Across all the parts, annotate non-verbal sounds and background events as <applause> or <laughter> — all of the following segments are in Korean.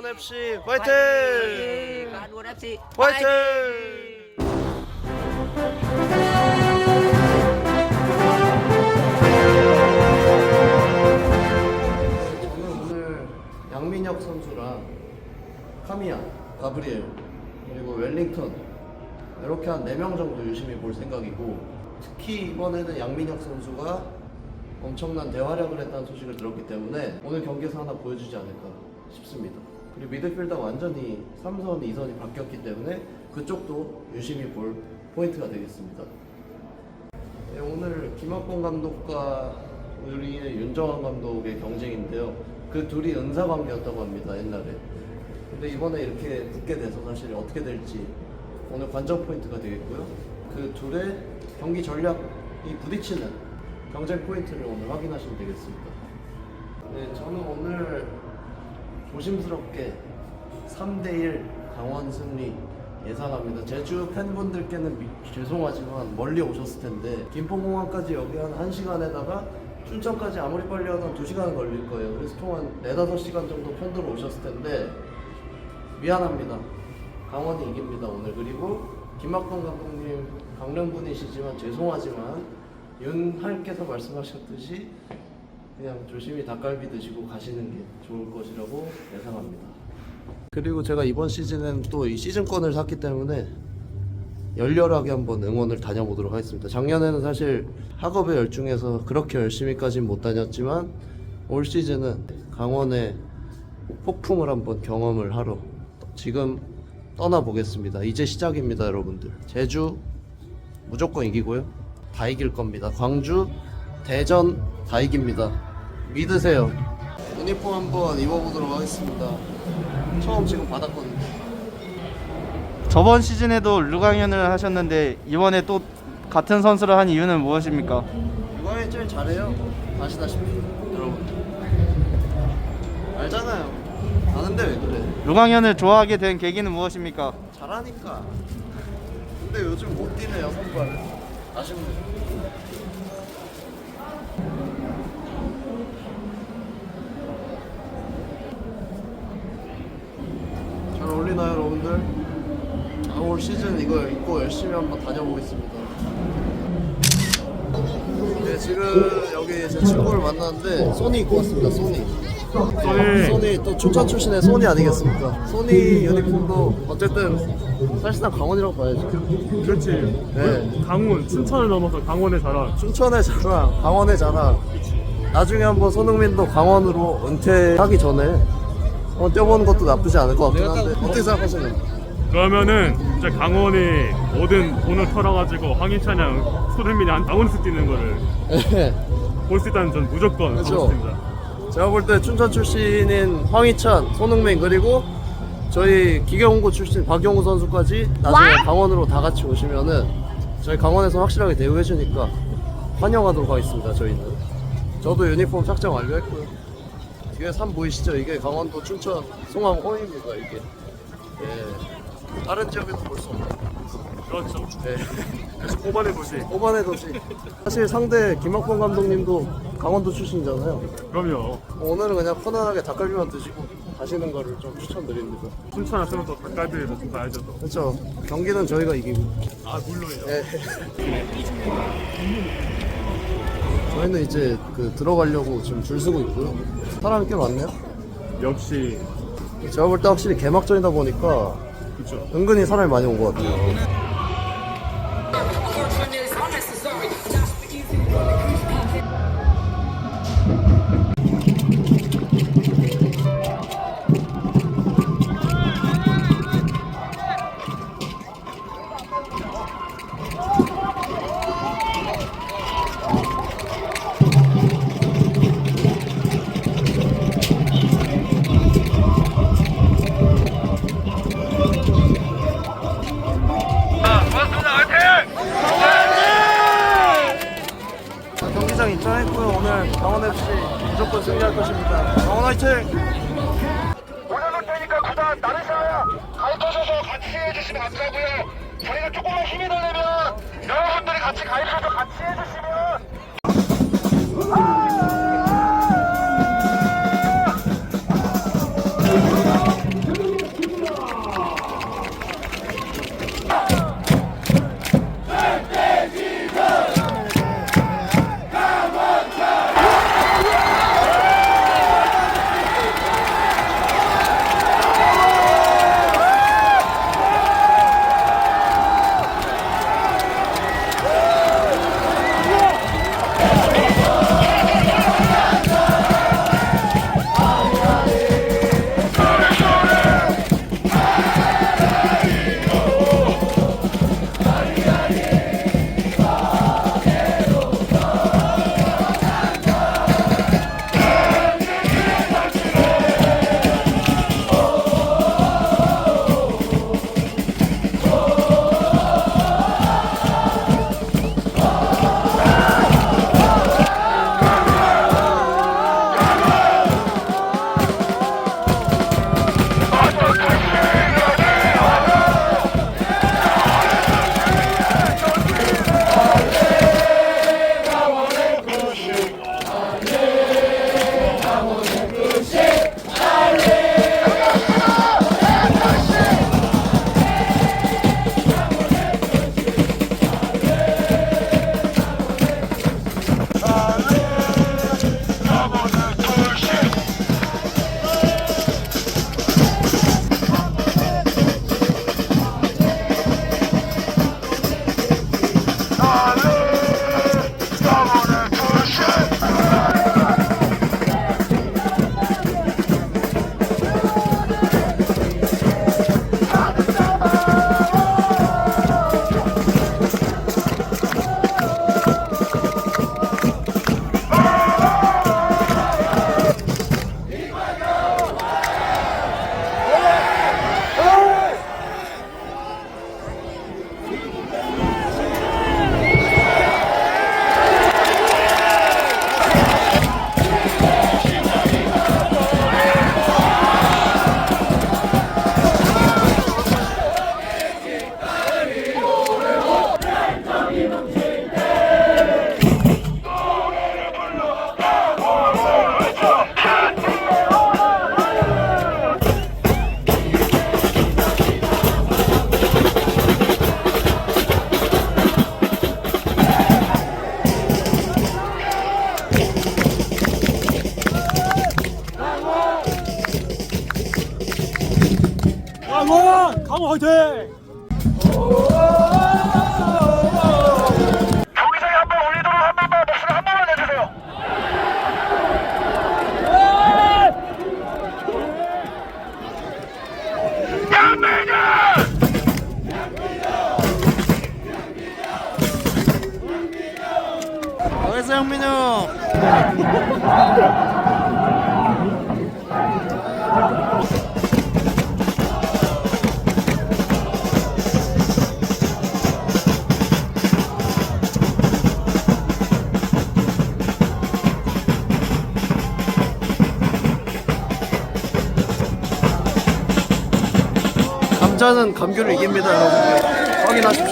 강원 FC 화이팅! FC 화이팅! 저는 오늘 양민혁 선수랑 카미야, 가브리엘 그리고 웰링턴 이렇게 한 4명 정도 유심히 볼 생각이고 특히 이번에는 양민혁 선수가 엄청난 대활약을 했다는 소식을 들었기 때문에 오늘 경기에서 하나 보여주지 않을까 싶습니다. 그리고 미드필더 완전히 3선, 2선이 바뀌었기 때문에 그쪽도 유심히 볼 포인트가 되겠습니다. 네, 오늘 김학권 감독과 우리의 윤정환 감독의 경쟁인데요. 그 둘이 은사 관계였다고 합니다 옛날에. 근데 이번에 이렇게 붙게 돼서 사실 어떻게 될지 오늘 관전 포인트가 되겠고요. 그 둘의 경기 전략이 부딪히는 경쟁 포인트를 오늘 확인하시면 되겠습니다. 네, 저는 오늘 조심스럽게 3대1 강원 승리 예상합니다. 제주 팬분들께는 미- 죄송하지만 멀리 오셨을 텐데 김포공항까지 여기 한 1시간에다가 춘천까지 아무리 빨리 하면 2시간 걸릴 거예요. 그래서 총 한 4, 5시간 정도 편도로 오셨을 텐데 미안합니다. 강원이 이깁니다 오늘 그리고 김학권 감독님 강릉분이시지만 죄송하지만 윤할께서 말씀하셨듯이 그냥 조심히 닭갈비 드시고 가시는 게 좋을 것이라고 예상합니다. 그리고 제가 이번 시즌엔 또 이 시즌권을 샀기 때문에 열렬하게 한번 응원을 다녀보도록 하겠습니다. 작년에는 사실 학업에 열중해서 그렇게 열심히까지는 못 다녔지만 올 시즌은 강원의 폭풍을 한번 경험을 하러 지금 떠나보겠습니다. 이제 시작입니다, 여러분들. 제주 무조건 이기고요. 다 이길 겁니다. 광주, 대전 다 이깁니다. 믿으세요. 유니폼 한번 입어보도록 하겠습니다. 처음 지금 받았거든요. 저번 시즌에도 르강현을 하셨는데 이번에 또 같은 선수를 한 이유는 무엇입니까? 이번에 제일 잘해요. 아시다시피 여러분. 알잖아요. 아는데 왜 그래? 르강현을 좋아하게 된 계기는 무엇입니까? 잘하니까. 근데 요즘 못 뛰네요 선발. 아쉽네 요. 잘 어울리나요 여러분들? 아, 올 시즌 이거 입고 열심히 한번 다녀보겠습니다. 네 지금 여기 제 친구를 만났는데 소니 입고 왔습니다 소니. 소니. 소니 또 춘천 출신의 소니 아니겠습니까? 소니 유니폼도 어쨌든 사실상 강원이라고 봐야죠. 그렇지. 네. 강원, 춘천을 넘어서 강원의 자랑. 춘천의 자랑, 강원의 자랑. 나중에 한번 손흥민도 강원으로 은퇴하기 전에 한번 뛰어보는 것도 나쁘지 않을 것 같긴 한데 어떻게 생각하세요? 그러면은 이제 강원이 모든 돈을 털어가지고 황희찬이랑 손흥민이 한 강원에서 뛰는 거를 볼 수 있다는 전 무조건 그렇죠. 가겠습니다. 제가 볼 때 춘천 출신인 황희찬, 손흥민 그리고 저희 기계홍구 출신 박용우 선수까지 나중에 강원으로 다 같이 오시면은 저희 강원에서 확실하게 대우해 주니까 환영하도록 하겠습니다. 저희는. 저도 유니폼 착장 완료했고요. 뒤에 산 보이시죠? 이게 강원도 춘천 송암 호입니다. 이게. 예. 다른 지역에서 볼 수 없는. 그렇죠. 예. 그래서 고반의 도시. 오반의 도시. 사실 상대 김학범 감독님도 강원도 출신이잖아요. 그럼요. 오늘은 그냥 편안하게 닭갈비만 드시고 가시는 거를 좀 추천드립니다. 춘천 왔으면 또 닭갈비 먹고 가야죠 또. 그렇죠. 경기는 저희가 이기고. 아 물론이요. 예. <laughs> 저희는 이제 그 들어가려고 지금 줄 서고 있고요. 사람이 꽤 많네요. 역시 제가 볼 때 확실히 개막전이다 보니까 그렇죠. 은근히 사람이 많이 온 것 같아요. 화이팅! 감자는 감귤을 이깁니다. 여러분들 확인하십시오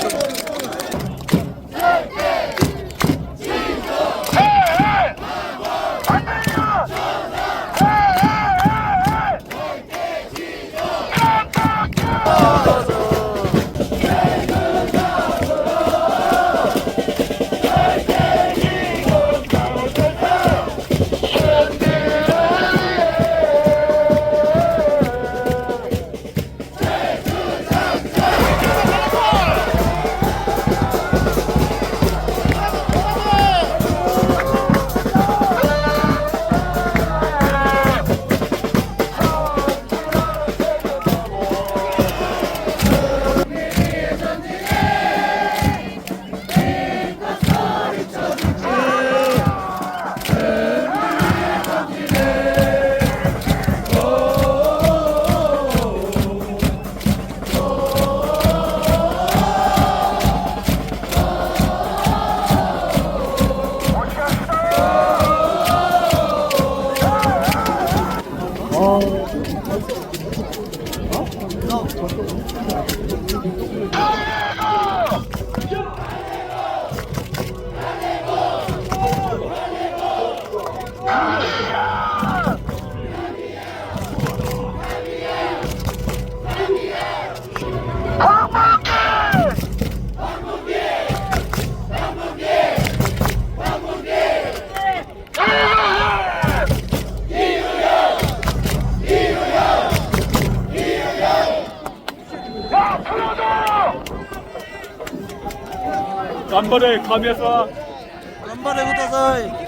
간발의 감에서 간발의 후다사이.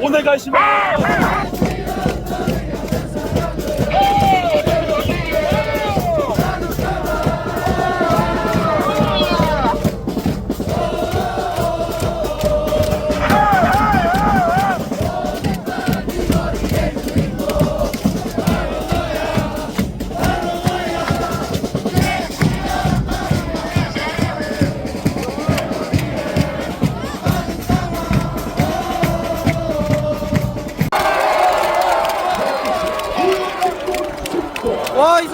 오네가시마! 와이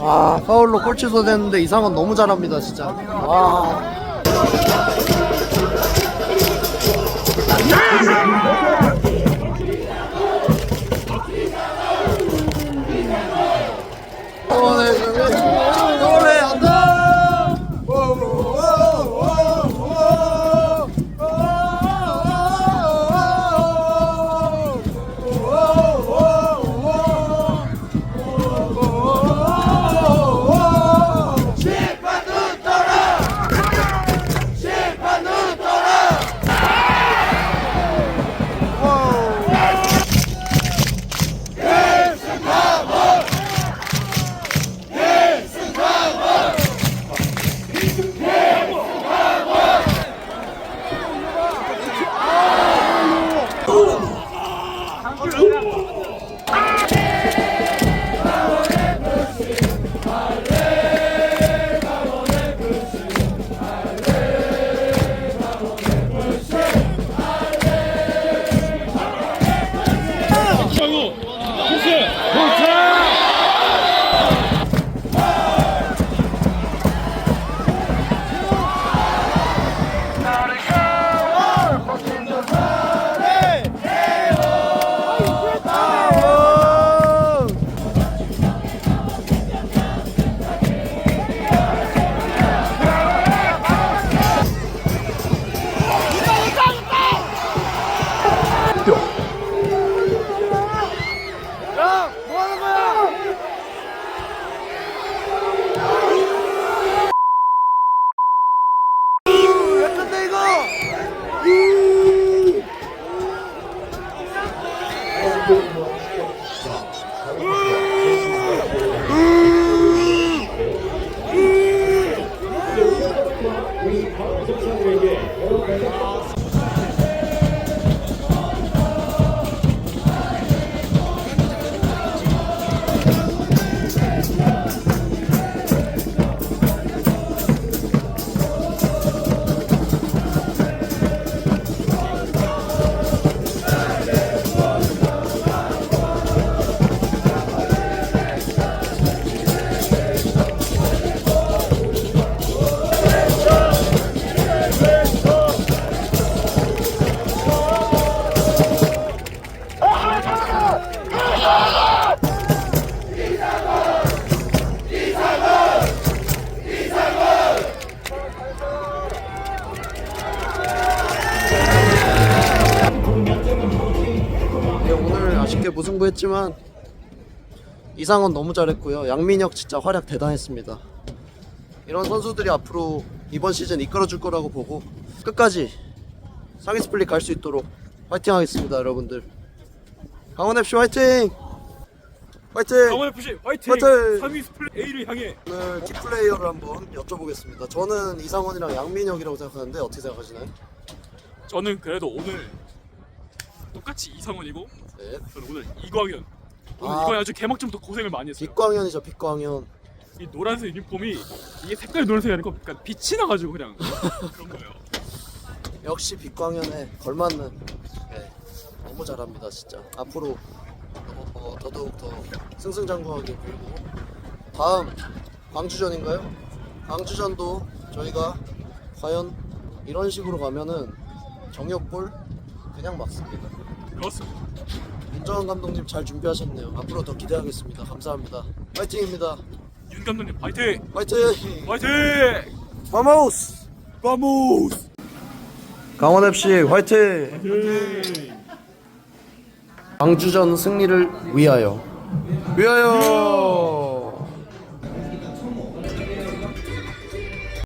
아 파울로 골 취소됐는데 이상은 너무 잘합니다 진짜. 와 아쉽게 무승부했지만 이상은 너무 잘했고요. 양민혁 진짜 활약 대단했습니다. 이런 선수들이 앞으로 이번 시즌 이끌어줄 거라고 보고 끝까지 상위 스플릿 갈 수 있도록 화이팅 하겠습니다, 여러분들. 강원 FC 화이팅! 화이팅! 강원 FC 화이팅! 화이팅! 3위 스플릿 A를 향해 오늘 키플레이어를 한번 여쭤보겠습니다. 저는 이상원이랑 양민혁이라고 생각하는데 어떻게 생각하시나요? 저는 그래도 오늘 똑같이 이상원이고 네. 저는 오늘 이광현 오늘 아. 이광현 아주 개막전부터 고생을 많이 했어요 빛광현이죠, 빛광현. 이 노란색 유니폼이 이게 색깔이 노란색이 아니고 약간 빛이 나가지고 그냥 <laughs> 그런 거예요 역시 빛광현에 걸맞는 네, 너무 잘합니다 진짜 앞으로 어, 어, 더더욱 더 승승장구하게 보이고 다음 광주전인가요? 광주전도 저희가 과연 이런 식으로 가면은 정혁골 그냥 막습니다. 그렇습니다. 윤정환 감독님 잘 준비하셨네요. 앞으로 더 기대하겠습니다. 감사합니다. 파이팅입니다. 윤 감독님 화이팅! 파이팅! 화이팅! 바모스! 바모스! 강원FC 화이팅! 광주전 승리를 위하여. 위하여